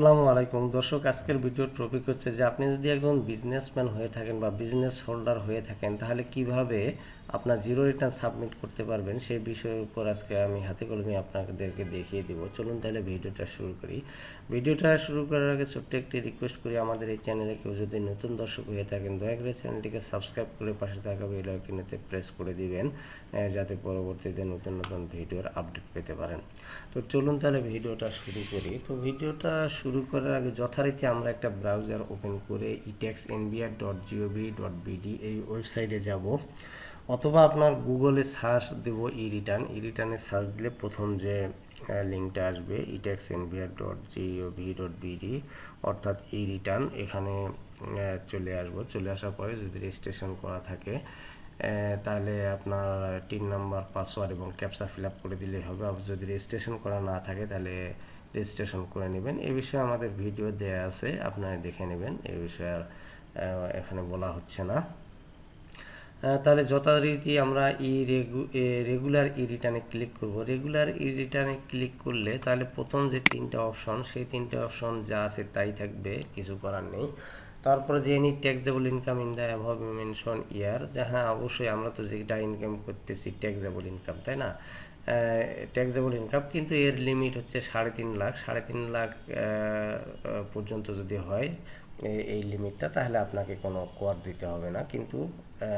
আসসালামু আলাইকুম। দর্শক, আজকের ভিডিও টপিক হচ্ছে যে আপনি যদি একজন বিজনেসম্যান হয়ে থাকেন বা বিজনেস হোল্ডার হয়ে থাকেন, তাহলে কীভাবে আপনার জিরো রিটার্ন সাবমিট করতে পারবেন সেই বিষয়ের উপর আজকে আমি হাতে কলমে আপনাদেরকে দেখিয়ে দিব। চলুন তাহলে ভিডিওটা শুরু করি। ভিডিওটা শুরু করার আগে ছোট্ট একটি রিকোয়েস্ট করি, আমাদের এই চ্যানেলে কেউ যদি নতুন দর্শক হয়ে থাকেন, দয়া করে চ্যানেলটিকে সাবস্ক্রাইব করে পাশে থাকা বেল আইকনেতে প্রেস করে দিবেন যাতে পরবর্তীতে নতুন নতুন ভিডিওর আপডেট পেতে পারেন। তো চলুন তাহলে ভিডিওটা শুরু করি। তো ভিডিওটা শুরু করার আগে যথারীতি আমরা একটা ব্রাউজার ওপেন করে e tax NBR dot G O V dot BD এই ওয়েবসাইটে যাব। অথবা আপনার গুগলে সার্চ দেব ই রিটার্ন ই রিটার্নে সার্চ দিলে প্রথম যে লিঙ্কটা আসবে e tax NBR dot G O V dot BD অর্থাৎ ই রিটার্ন এখানে চলে আসব। চলে আসার পরে যদি রেজিস্ট্রেশন করা থাকে তাহলে আপনার তিন নাম্বার পাসওয়ার্ড এবং ক্যাপচা ফিল আপ করে দিলেই হবে। যদি রেজিস্ট্রেশন করা না থাকে, তাহলে রেজিস্ট্রেশন করে নেবেন। এ বিষয়ে আমাদের ভিডিও দেয়া আছে, আপনারা দেখে নেবেন। এ বিষয়ে এখানে বলা হচ্ছে না। তাহলে যথারীতি আমরা ই রেগু রেগুলার ই রিটার্নে ক্লিক করব। রেগুলার ই রিটার্নে ক্লিক করলে তাহলে প্রথম যে তিনটা অপশন সেই তিনটা অপশন যা আছে তাই থাকবে, কিছু করার নেই। তারপরে যে any taxable income in the above mention year যে হ্যাঁ অবশ্যই আমরা তো যেটা ইনকাম করতেছি ট্যাক্সেবল ইনকাম তাই না? ট্যাক্সেবল ইনকাম কিন্তু এর লিমিট হচ্ছে সাড়ে তিন লাখ। সাড়ে তিন লাখ পর্যন্ত যদি হয় এই লিমিটটা তাহলে আপনাকে কোনো কর দিতে হবে না। কিন্তু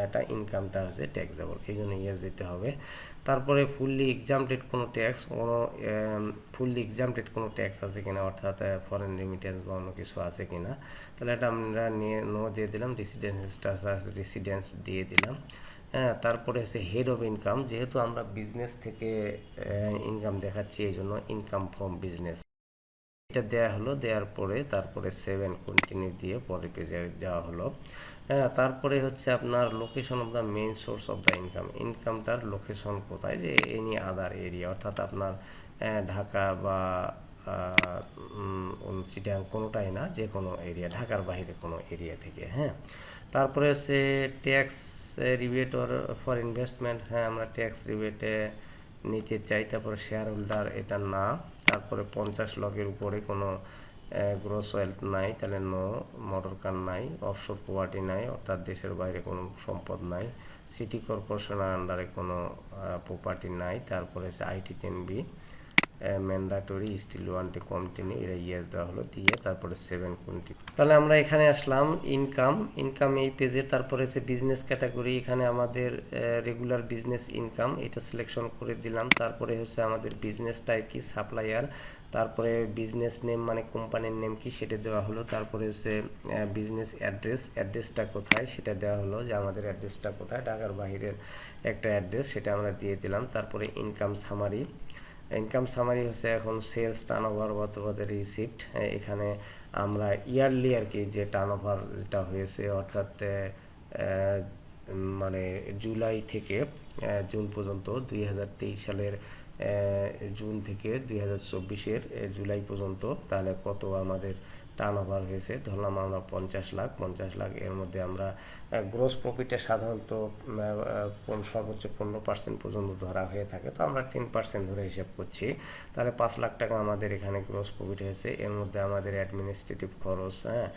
এটা ইনকামটা হচ্ছে ট্যাক্সেবল এই জন্য ইয়েস দিতে হবে। তারপরে ফুললি এক্সামটেড কোনো ট্যাক্স কোনো ফুললি এক্সামটেড কোনো ট্যাক্স আছে কিনা, অর্থাৎ ফরেন রেমিটেন্স বা অন্য কিছু আছে কিনা, তাহলে এটা আমরা নিয়ে নো দিয়ে দিলাম রেসিডেন্স রেসিডেন্স দিয়ে দিলাম। হ্যাঁ তারপরে হচ্ছে হেড অফ ইনকাম যেহেতু আমরা বিজনেস থেকে ইনকাম দেখাচ্ছি, এই জন্য ইনকাম ফ্রম বিজনেস এটা দেয়া হলো দেওয়ার পরে তারপরে সেভেন কন্টিনিউ দিয়ে পরে পেজে যাওয়া হলো। হ্যাঁ তারপরে হচ্ছে আপনার location of the main source of the income ইনকামটার location কোথায়? যে এনি আদার এরিয়া অর্থাৎ আপনার ঢাকা বা চিটাং কোনোটাই না, যে কোনো এরিয়া ঢাকার বাইরে কোনো এরিয়া থেকে হ্যাঁ। তারপরে হচ্ছে tax rebate or for investment হ্যাঁ আমরা ট্যাক্স রিবেটে নিতে চাই, তারপরে শেয়ার হোল্ডার এটা না। তারপরে পঞ্চাশ লকের উপরে কোনো গ্রোস ওয়েলথ নাই, তাহলে নো মোটর কার নাই অফশোর প্রপার্টি নাই, অর্থাৎ দেশের বাইরে কোনো সম্পদ নাই সিটি কর্পোরেশনের আন্ডারে কোনো প্রপার্টি নাই, তারপরে হচ্ছে IT ten B mandatory still want to continue এটা ইয়েস দেওয়া হলো, দিয়ে তারপরে সেভেন কন্টিনিউ তাহলে আমরা এখানে আসলাম ইনকাম ইনকাম এই পেজে তারপরে হচ্ছে বিজনেস ক্যাটাগরি এখানে আমাদের রেগুলার বিজনেস ইনকাম এটা সিলেকশন করে দিলাম। তারপরে হচ্ছে আমাদের বিজনেস টাইপ কি সাপ্লায়ার তারপরে বিজনেস নেম মানে কোম্পানির নেম কি, সেটা দেওয়া হলো। তারপরে হচ্ছে বিজনেস অ্যাড্রেস অ্যাড্রেসটা কোথায়, সেটা দেওয়া হলো যে আমাদের অ্যাড্রেসটা কোথায়, ঢাকার বাহিরের একটা অ্যাড্রেস সেটা আমরা দিয়ে দিলাম। তারপরে ইনকাম সামারি ইনকাম সামারি হচ্ছে এখন সেলস টার্ন ওভার অথবা রিসিপ্ট এখানে আমরা ইয়ারলি আর কি যে টার্ন ওভার যেটা হয়েছে অর্থাৎ মানে জুলাই থেকে জুন পর্যন্ত, দুই হাজার তেইশ সালের জুন থেকে দুই হাজার জুলাই পর্যন্ত, তাহলে কত আমাদের টার্ন ওভার হয়েছে, ধরলাম আমরা পঞ্চাশ লাখ পঞ্চাশ লাখ এর মধ্যে আমরা গ্রোস প্রফিটে সাধারণত সর্বোচ্চ পনেরো পার্সেন্ট পর্যন্ত ধরা হয়ে থাকে, তো আমরা টেন পার্সেন্ট ধরে হিসাব করছি। তাহলে পাঁচ লাখ টাকা আমাদের এখানে গ্রোস প্রফিট হয়েছে, এর মধ্যে আমাদের অ্যাডমিনিস্ট্রেটিভ খরচ হ্যাঁ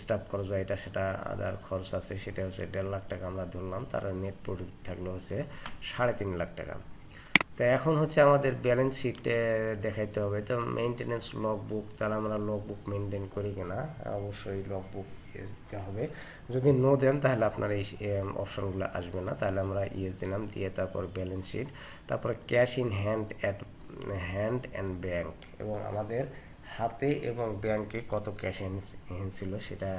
স্টাফ খরচ বা এটা সেটা আদার খরচ আছে, সেটা হচ্ছে দেড় লাখ টাকা আমরা ধরলাম, তার নেট প্রফিট থাকল হচ্ছে সাড়ে তিন লাখ টাকা। তো এখন হচ্ছে আমাদের ব্যালেন্স শিট দেখাইতে হবে। তো মেনটেনেন্স লগ বুক তাহলে আমরা লগ বুক মেনটেন করি কিনা, অবশ্যই লগ বুক দিতে হবে। যদি নো দেন, তাহলে আপনার এই অপশনগুলো আসবে না। তাহলে আমরা ইয়েস দিলাম, দিয়ে তারপর ব্যালেন্স শিট তারপরে cash in hand at hand and bank এবং আমাদের হাতে এবং ব্যাংকে কত ক্যাশ হ্যান্ড ছিল সেটা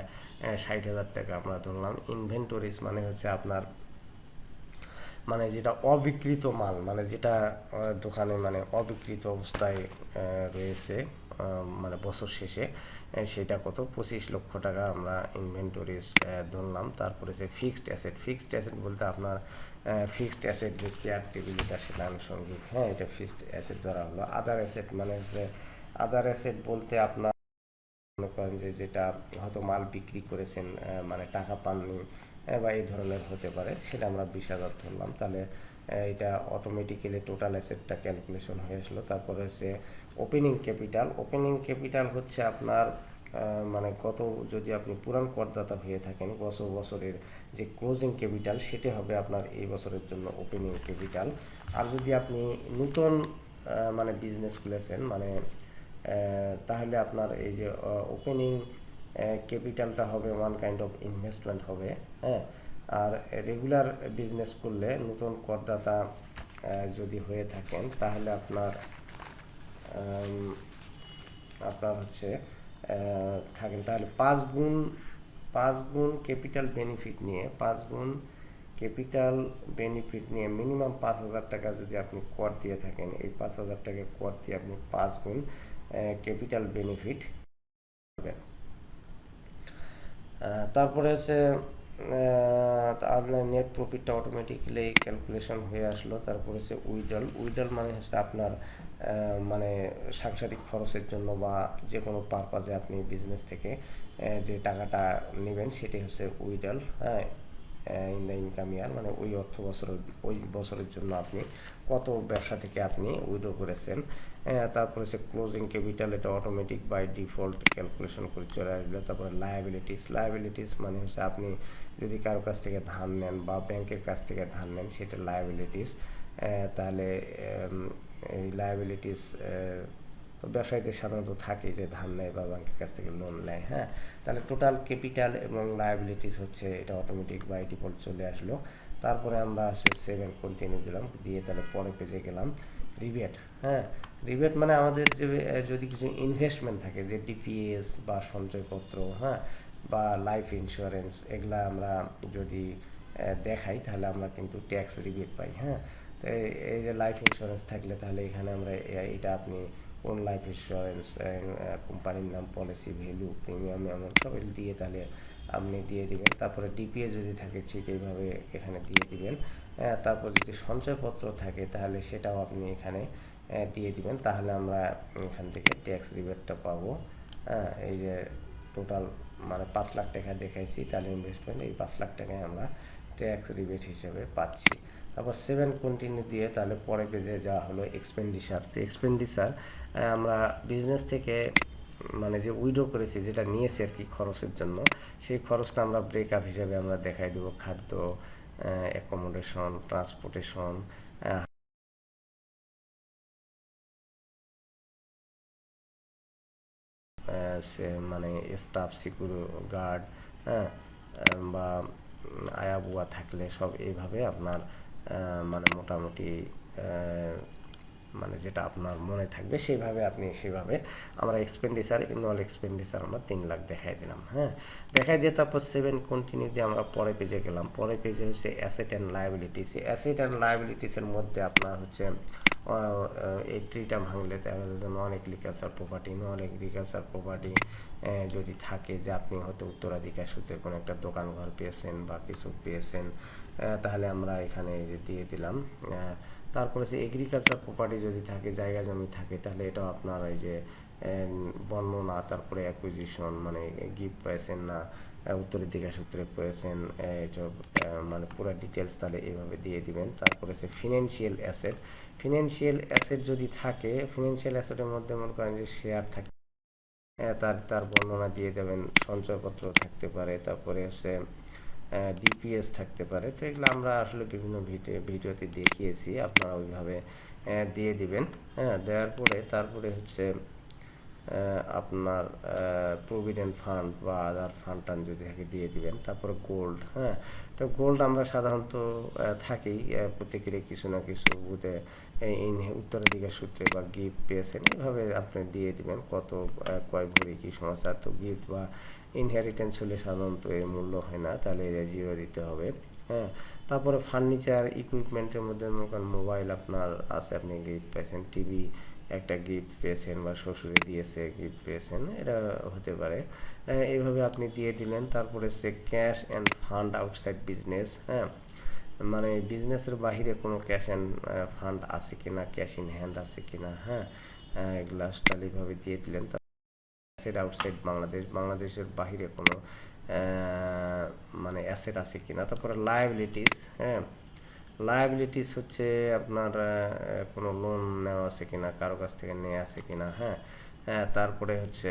ষাট হাজার টাকা আমরা ধরলাম। ইনভেন্টরিজ মানে হচ্ছে আপনার মানে যেটা অবিকৃত মাল মানে যেটা দোকানে মানে অবিকৃত অবস্থায় রয়েছে মানে বছর শেষে সেটা কত? পঁচিশ লক্ষ টাকা আমরা ইনভেন্টরিজ ধরলাম। তারপরে যে ফিক্সড অ্যাসেট ফিক্সড অ্যাসেট বলতে আপনার ফিক্সড অ্যাসেট যে চেয়ার টেবিল এটা সেটা আনুষঙ্গিক হ্যাঁ এটা ফিক্সড অ্যাসেট ধরা হলো। আদার অ্যাসেট মানে হচ্ছে আদার অ্যাসেট বলতে আপনার মনে করেন যে যেটা হয়তো মাল বিক্রি করেছেন মানে টাকা পাননি বা এই ধরনের হতে পারে, সেটা আমরা বিশ হাজার ধরলাম। তাহলে এটা অটোমেটিক্যালি টোটাল অ্যাসেটটা ক্যালকুলেশন হয়ে আসলো। তারপরে হচ্ছে ওপেনিং ক্যাপিটাল ওপেনিং ক্যাপিটাল হচ্ছে আপনার মানে কত, যদি আপনি পুরান করদাতা হয়ে থাকেন গত বছরের যে ক্লোজিং ক্যাপিটাল সেটা হবে আপনার এই বছরের জন্য ওপেনিং ক্যাপিটাল আর যদি আপনি নতুন মানে বিজনেস খুলেছেন মানে তাহলে আপনার এই যে ওপেনিং ক্যাপিটালটা হবে ওয়ান কাইন্ড অফ ইনভেস্টমেন্ট হবে হ্যাঁ? আর রেগুলার বিজনেস করলে নতুন করদাতা যদি হয়ে থাকেন, তাহলে আপনার আপনার হচ্ছে থাকেন। তাহলে পাঁচ গুণ পাঁচ গুণ ক্যাপিটাল বেনিফিট নিয়ে, পাঁচ গুণ ক্যাপিটাল বেনিফিট নিয়ে মিনিমাম পাঁচ হাজার টাকা যদি আপনি কর দিয়ে থাকেন, এই পাঁচ হাজার টাকা কর দিয়ে আপনি পাঁচ গুণ ক্যাপিটাল বেনিফিট পাবেন। তারপরে হচ্ছে নেট প্রফিটটা অটোমেটিক্যালি ক্যালকুলেশন হয়ে আসলো। তারপরে হচ্ছে উইডল উইডল মানে হচ্ছে আপনার মানে সাংসারিক খরচের জন্য বা যে কোনো পারপাজে আপনি বিজনেস থেকে যে টাকাটা নেবেন সেটি হচ্ছে উইডল হ্যাঁ? ইন দ্য ইনকাম ইয়ার মানে ওই অর্থ বছরের ওই বছরের জন্য আপনি কত ব্যবসা থেকে আপনি উইড্রো করেছেন। আহ, তারপরে হচ্ছে ক্লোজিং ক্যাপিটাল এটা অটোমেটিক বাই ডিফল্ট ক্যালকুলেশন করে চলে আসবে। তারপরে লায়াবিলিটিস লায়াবিলিটিস মানে হচ্ছে আপনি যদি কারও কাছ থেকে ধার নেন বা ব্যাংকের কাছ থেকে ধার নেন সেটা লায়াবিলিটিস তাহলে এই লায়াবিলিটিস তো ব্যবসায়ীদের সাধারণত থাকে যে ধার নেয় বা ব্যাংকের কাছ থেকে লোন নেয় হ্যাঁ? তাহলে টোটাল ক্যাপিটাল এবং লায়াবিলিটিস হচ্ছে এটা অটোমেটিক বাই ডিফল্ট চলে আসলো। তারপরে আমরা সেভেন কন্টিনিউ দিলাম দিয়ে তাহলে পরে পেজে গেলাম। রিবেট হ্যাঁ? রিবেট মানে আমাদের যে যদি কিছু ইনভেস্টমেন্ট থাকে, যে ডিপিএস বা সঞ্চয়পত্র হ্যাঁ? বা লাইফ ইন্স্যুরেন্স এগুলা আমরা যদি দেখাই, তাহলে আমরা কিন্তু ট্যাক্স রিবেট পাই হ্যাঁ? তো এই- যে লাইফ ইন্স্যুরেন্স থাকলে তাহলে এখানে আমরা এটা আপনি কোন লাইফ ইন্স্যুরেন্স কোম্পানির নাম পলিসি ভ্যালু প্রিমিয়াম এমন সব দিয়ে তাহলে আপনি দিয়ে দিবেন। তারপরে ডিপিএ যদি থাকে, ঠিক এইভাবে এখানে দিয়ে দিবেন। তারপর যদি সঞ্চয়পত্র থাকে, তাহলে সেটাও আপনি এখানে দিয়ে দিবেন, তাহলে আমরা এখান থেকে ট্যাক্স রিবেটটা পাবো। হ্যাঁ এই যে টোটাল মানে পাঁচ লাখ টাকা দেখাইছি, তাহলে ইনভেস্টমেন্ট এই পাঁচ লাখ টাকায় আমরা ট্যাক্স রিবেট হিসেবে পাচ্ছি। তারপর সেভেন কন্টিনিউ দিয়ে তাহলে পরে পেজে যাওয়া হলো এক্সপেন্ডিচার তো এক্সপেন্ডিচার আমরা বিজনেস থেকে মানে যে উইডো করেছি, যেটা নিয়েছি আর কি খরচের জন্য, সেই খরচটা আমরা ব্রেকআপ হিসেবে আমরা দেখাই দেবো। খাদ্য অ্যাকোমোডেশন ট্রান্সপোর্টেশন মানে স্টাফ সিকিউর গার্ড হ্যাঁ? বা উম, আয়া বুয়া থাকলে সব এইভাবে আপনার মানে মোটামুটি মানে যেটা আপনার মনে থাকবে সেইভাবে আপনি সেভাবে আমরা এক্সপেন্ডিচার ইনওয়াল এক্সপেন্ডিচার আমরা তিন লাখ দেখাই দিলাম হ্যাঁ? দেখাই দিয়ে তারপর সেভেন কন্টিনিউ দিয়ে আমরা পরে পেজে গেলাম। পরে পেজে হচ্ছে asset and liabilities asset and লায়াবিলিটিসের মধ্যে আপনার হচ্ছে এই ট্রিটা ভাঙলে দেখা যাচ্ছে অনেক লিকাসার প্রপার্টি নন এগ্রিকালচার প্রপার্টি যদি থাকে যে আপনি হয়তো উত্তরাধিকার সূত্রে কোনো একটা দোকান ঘর পেয়েছেন বা কিছু পেয়েছেন তাহলে আমরা এখানে যে দিয়ে দিলাম তারপরে যে এগ্রিকালচার প্রপার্টি যদি থাকে, জায়গা জমি থাকে, তাহলে এটাও আপনার এই যে বর্ণনা তারপরে অ্যাকুইজিশন মানে গিফট পেয়েছেন না উত্তরের দিকে সূত্রে পেয়েছেন আহ, মানে পুরো ডিটেলস তাহলে এইভাবে দিয়ে দিবেন। তারপরে সে ফিনান্সিয়াল অ্যাসেট ফিনান্সিয়াল অ্যাসেট যদি থাকে ফিনান্সিয়াল অ্যাসেটের মধ্যে মনে করেন যে শেয়ার থাকে তার তার বর্ণনা দিয়ে দেবেন সঞ্চয়পত্র থাকতে পারে তারপরে হচ্ছে ডিপিএস থাকতে পারে। তো এগুলো আমরা আসলে বিভিন্ন ভিডিও ভিডিওতে দেখিয়েছি আপনারা ওইভাবে দিয়ে দিবেন হ্যাঁ দেওয়ার পরে তারপরে হচ্ছে আপনার প্রভিডেন্ট ফান্ড বা আদার ফান্ড টান যদি থাকে দিয়ে দিবেন, তারপরে গোল্ড হ্যাঁ? তো গোল্ড আমরা সাধারণত থাকেই প্রত্যেকেরই কিছু না কিছু বুঝে উত্তরাধিকার সূত্রে বা গিফট পেয়েছেন এইভাবে আপনি দিয়ে দিবেন কত কয় ভরি, কি সমস্যা? তো গিফট বা ইনহেরিটেন্স হলে সাধারণত এর মূল্য হয় না, তাহলে এটা জিরো দিতে হবে হ্যাঁ? তারপরে ফার্নিচার ইকুইপমেন্টের মধ্যে মোবাইল আপনার আছে, আপনি গিফট পেয়েছেন টিভি একটা গিফট পেয়েছেন বা শ্বশুরে দিয়েছে গিফট পেয়েছেন এটা হতে পারে। এইভাবে আপনি দিয়ে দিলেন তারপরে সে cash and fund outside business হ্যাঁ? মানে বিজনেসের বাহিরে কোনো ক্যাশ অ্যান্ড ফান্ড আছে কিনা ক্যাশ ইন হ্যান্ড আছে কিনা হ্যাঁ? আহ, এগুলা তাহলে এইভাবে দিয়ে দিলেন অ্যাসেট আউটসাইড বাংলাদেশ বাংলাদেশের বাহিরে কোনো মানে অ্যাসেট আছে কিনা তারপরে লায়াবিলিটিস হ্যাঁ? লায়াবিলিটিস হচ্ছে আপনার কোনো লোন নেওয়া আছে কিনা, কারও কাছ থেকে নেওয়া আছে কিনা হ্যাঁ? হ্যাঁ তারপরে হচ্ছে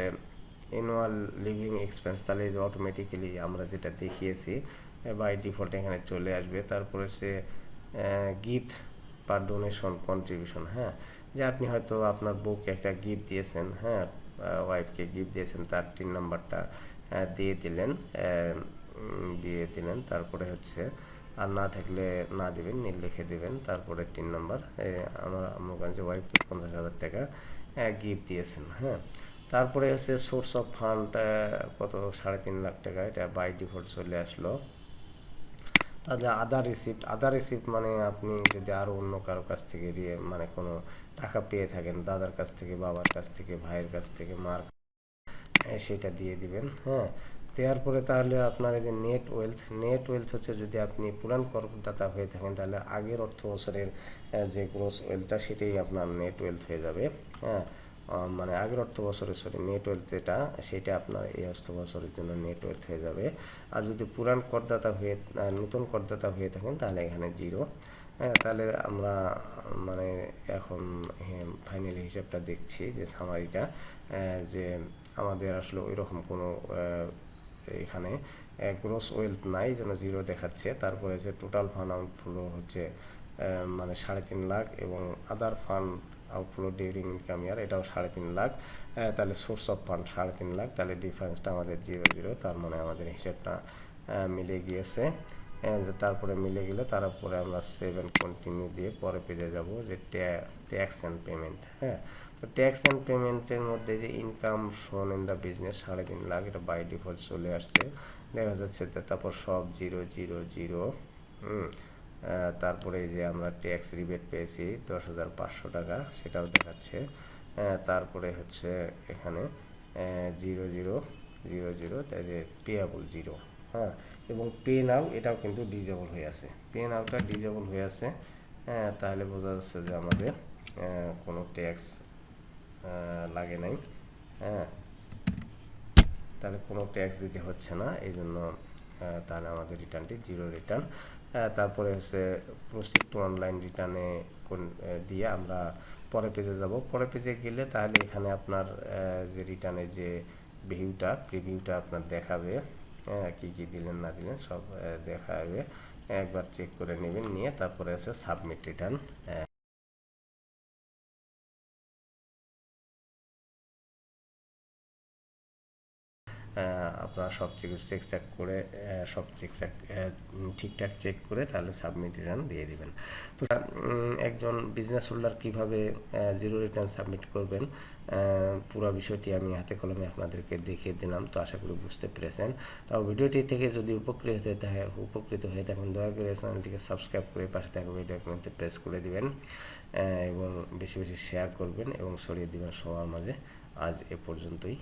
অ্যানুয়াল লিভিং এক্সপেন্স তাহলে অটোমেটিক্যালি আমরা যেটা দেখিয়েছি বাই ডিফল্ট এখানে চলে আসবে। তারপরে সে গিফট বা ডোনেশন কন্ট্রিবিউশন হ্যাঁ? যে আপনি হয়তো আপনার বউকে একটা গিফট দিয়েছেন হ্যাঁ? ওয়াইফকে গিফট দিয়েছেন, তার তিন নাম্বারটা দিয়ে দিলেন দিয়ে দিলেন। তারপরে হচ্ছে আর না থাকলে না দিবেন লিখে দিবেন। তারপরে তিন নাম্বার আমার আমগঞ্জে ওয়াইফ পঞ্চাশ হাজার টাকা গিফট দিয়েছেন। হ্যাঁ? তারপরে হচ্ছে সোর্স অফ ফান্ড কত? সাড়ে তিন লাখ টাকা, এটা বাই ডিফল্ট চলে আসলো। তাহলে আদার রিসিপ্ট আদার রিসিপ্ট মানে আপনি যদি আরও অন্য কারও কাছ থেকে মানে কোনো টাকা পেয়ে থাকেন, দাদার কাছ থেকে, বাবার কাছ থেকে, ভাইয়ের কাছ থেকে, মার সেটা দিয়ে দিবেন হ্যাঁ? দেওয়ার পরে তাহলে আপনার এই যে নেট ওয়েলথ নেট ওয়েলথ হচ্ছে যদি আপনি পুরান করদাতা হয়ে থাকেন, তাহলে আগের অর্থ বছরের যে গ্রোস ওয়েলথটা সেটাই আপনার নেট ওয়েলথ হয়ে যাবে। হ্যাঁ? মানে আগের অর্থ বছরের সরি নেট ওয়েলথ যেটা, সেটা আপনার এই অর্থ বছরের জন্য নেট ওয়েলথ হয়ে যাবে। আর যদি পুরান করদাতা হয়ে নতুন করদাতা হয়ে থাকেন, তাহলে এখানে জিরো হ্যাঁ তাহলে আমরা মানে এখন ফাইনালি হিসাবটা দেখছি যে সামারিটা যে আমাদের আসলে ওই রকম কোনো এখানে গ্রোস ওয়েলথ নাই, যেন জিরো দেখাচ্ছে। তারপরে যে টোটাল ফান্ড আউটফ্লো হচ্ছে মানে সাড়ে তিন লাখ এবং other fund outflow during income year এটাও সাড়ে তিন লাখ। তাহলে সোর্স অফ ফান্ড সাড়ে তিন লাখ, তাহলে ডিফারেন্সটা আমাদের জিরো জিরো তার মানে আমাদের হিসেবটা মিলে গিয়েছে। তারপরে মিলে গেলে তারপরে আমরা সেভেন কন্টিনিউ দিয়ে পরে পেজে যাব যে ট্যাক্স অ্যান্ড পেমেন্ট হ্যাঁ? ট্যাক্স অ্যান্ড পেমেন্টের মধ্যে যে ইনকাম শোন ইন দ্য বিজনেস সাড়ে তিন লাখ, এটা বাই ডিফল্ট চলে আসছে। দেখা যাচ্ছে তারপর সব জিরো জিরো জিরো তারপরে যে আমরা ট্যাক্স রিবেট পেয়েছি দশ হাজার পাঁচশো টাকা, সেটাও দেখাচ্ছে। তারপরে হচ্ছে এখানে জিরো জিরো জিরো জিরো তাই পেয়াবল জিরো হ্যাঁ এবং পে নাও এটাও কিন্তু ডিজেবল হয়ে আছে। পে নাওটা ডিজেবল হয়ে আছে। তাহলে বোঝা যাচ্ছে যে আমাদের কোনো ট্যাক্স লাগে নাই হ্যাঁ। তাহলে কোনো ট্যাক্স দিতে হচ্ছে না, এই জন্য তাহলে আমাদের রিটার্নটি জিরো রিটার্ন তারপরে হচ্ছে প্রসিড টু অনলাইন রিটার্নে কোন দিয়ে আমরা পরে পেজে যাব। পরে পেজে গেলে তাহলে এখানে আপনার যে রিটার্নের যে ভিউটা প্রিভিউটা আপনার দেখাবে হ্যাঁ কী কী দিলেন, না দিলেন, সব দেখাবে। একবার চেক করে নেবেন, নিয়ে তারপরে হচ্ছে সাবমিট রিটার্ন আপনারা সব চেক চেক চেক করে সব চেক চেক ঠিকঠাক চেক করে তাহলে সাবমিট রিটার্ন দিয়ে দিবেন। তো একজন বিজনেস হোল্ডার কীভাবে জিরো রিটার্ন সাবমিট করবেন পুরো বিষয়টি আমি হাতে কলমে আপনাদেরকে দেখিয়ে দিলাম, তো আশা করি বুঝতে পেরেছেন। তাও ভিডিওটি থেকে যদি উপকৃত হতে থাকে, উপকৃত হয়ে থাকেন, দয়া করে চ্যানেলটিকে সাবস্ক্রাইব করে পাশে থাকা ভিডিও মধ্যে প্রেস করে দিবেন এবং বেশি বেশি শেয়ার করবেন এবং ছড়িয়ে দিবেন সবার মাঝে। আজ এ পর্যন্তই।